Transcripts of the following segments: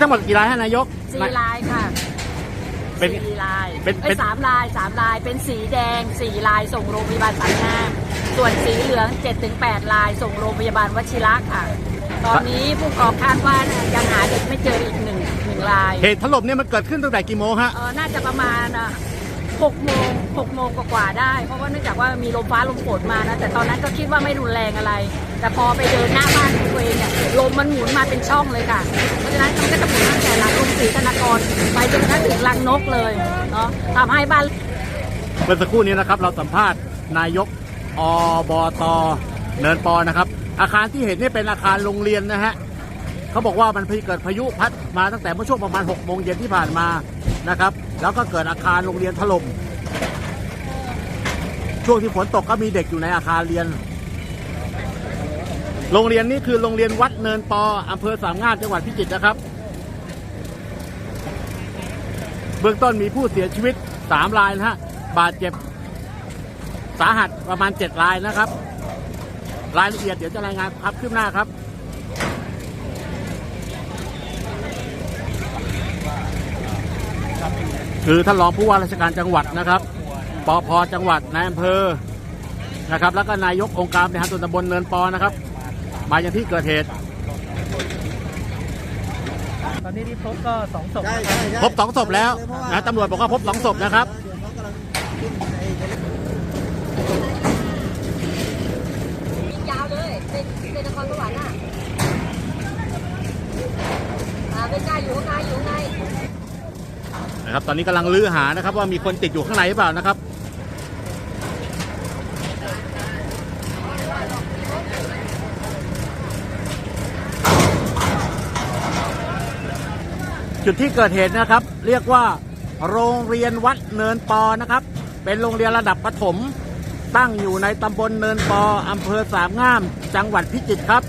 ทั้งหมดกี่รายฮะนายก สี่ลายค่ะเป็นสี่ลายเป็นเอ้ยเป็นสามลายสามลาย เป็นสีแดงสี่ลายส่งโรงพยาบาลสามงามส่วนสีเหลืองเจ็ดถึงแปดลาย ส่งโรงพยาบาลวชิระค่ะ ตอนนี้ผู้กองคาดว่ายังหาเด็กไม่เจออีกหนึ่งหนึ่งลาย เหตุถล่มเนี่ยมันเกิดขึ้นตั้งแต่กี่โมงฮะ เออน่าจะประมาณ อะหกโมงหกโมงกว่าๆได้ เพราะว่าเนื่องจากว่ามีลมฟ้าลมฝนมานะ แต่ตอนนั้นก็คิดว่าไม่รุนแรงอะไร แต่พอไปเดินหน้าบ้านของตัวเองเนี่ยลมมันหมุนมาเป็นช่องเลยค่ะ เพราะฉะนั้นมันก็จะหมุนตั้งแต่หลังลงศรีธนากรไปจนกระทั่งถึงรังนกเลยเนาะทำให้บ้านเมื่อสักครู่นี้นะครับ เราสัมภาษณ์นายกอบตเนินปอนะครับ อาคารที่เห็นนี่เป็นอาคารโรงเรียนนะฮะเขาบอกว่ามันเกิดพายุพัดมาตั้งแต่เมื่อช่วงประมาณ6โมงเย็นที่ผ่านมานะครับ แล้วก็เกิดอาคารโรงเรียนถล่มช่วงที่ฝนตกก็มีเด็กอยู่ในอาคารเรียน โรงเรียนนี้คือโรงเรียนวัดเนินปออำเภอสามงามจังหวัดพิจิตรนะครับ เบื้องต้นมีผู้เสียชีวิต3รายนะฮะบาดเจ็บ สาหัสประมาณ7รายนะครับ รายละเอียดเดี๋ยวจะรายงานครับขึ้นหน้าครับ คือท่านรองผู้ว่าราชการจังหวัดนะครับปพจังหวัดนายอำเภอนะครับ แล้วก็นายกองค์การบริหารส่วนตำบลเนินปอนะครับ มาอย่างที่เกิดเหตุ ตอนนี้ที่พบก็สองศพใช่นะครับใช่ใช่พบสองศพแล้วนะตำรวจบอกว่าพบสองศพนะครับยาวเลยเป็นเป็นนครสวรรค์อะไม่กล้าอยู่ข้างในอยู่ข้างในะครับ ตอนนี้กำลังลื้อหานะครับ ว่ามีคนติดอยู่ข้างในหรือเปล่านะครับจุดที่เกิดเหตุนะครับ เรียกว่าโรงเรียนวัดเนินปอนะครับ เป็นโรงเรียนระดับประถม ตั้งอยู่ในตำบลเนินปออำเภอสามงาม จังหวัดพิจิตรครับ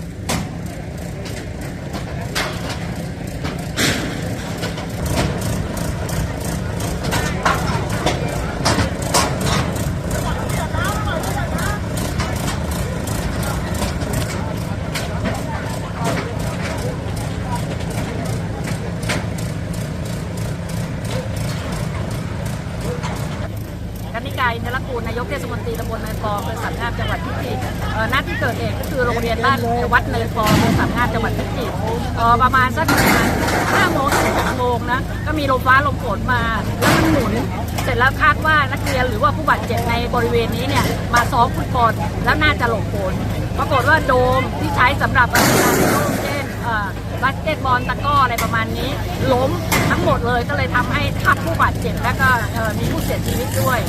กูลนายกเทศมนตรีตำบลเนินปออำเภอสามงามจังหวัดพิจิตรหน้าที่เกิดเหตุก็คือโรงเรียนบ้านวัดเนินปออำเภอสามงามจังหวัดพิจิตรประมาณสักห้าโมงถึงหกโมงนะก็มีลมฟ้าลมฝนมาแล้วมันหมุนเสร็จแล้วคาดว่านักเรียนหรือว่าผู้บาดเจ็บในบริเวณนี้เนี่ยมาซ้อมฟุตบอลแล้วน่าจะหลบฝนปรากฏว่าโดมที่ใช้สำหรับการเล่นเช่นเอ่อบาสเกตบอลตะก้ออะไรประมาณนี้ ล้มทั้งหมดเลยก็เลยทำให้ทับผู้บาดเจ็บแล้วก็มีผู้เสียชีวิตด้วย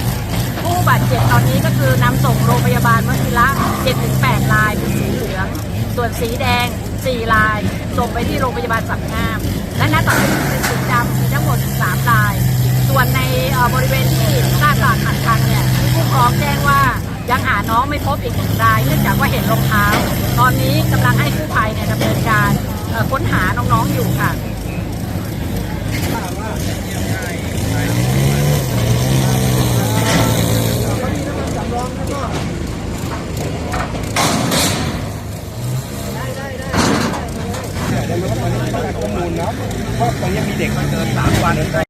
ผู้บาดเจ็บตอนนี้ก็คือนำส่งโรงพยาบาลวชิระ7-8รายเป็นสีเหลือง ส่วนสีแดง4ราย ส่งไปที่โรงพยาบาลสัมงาม และณตอนนี้เป็นสีดำมีทั้งหมด3ราย ส่วนในบริเวณที่หน้ากากหันคันเนี่ยผู้ปกครองแจ้งว่ายังหาน้องไม่พบอีกหนึ่งราย เนื่องจากว่าเห็นรองเท้า ตอนนี้กำลังให้กู้ภัยเนี่ยดำเนินการค้นหาน้องๆอยู่ค่ะ นะว่าตอนนี้มีเด็กมาเดินสามวัน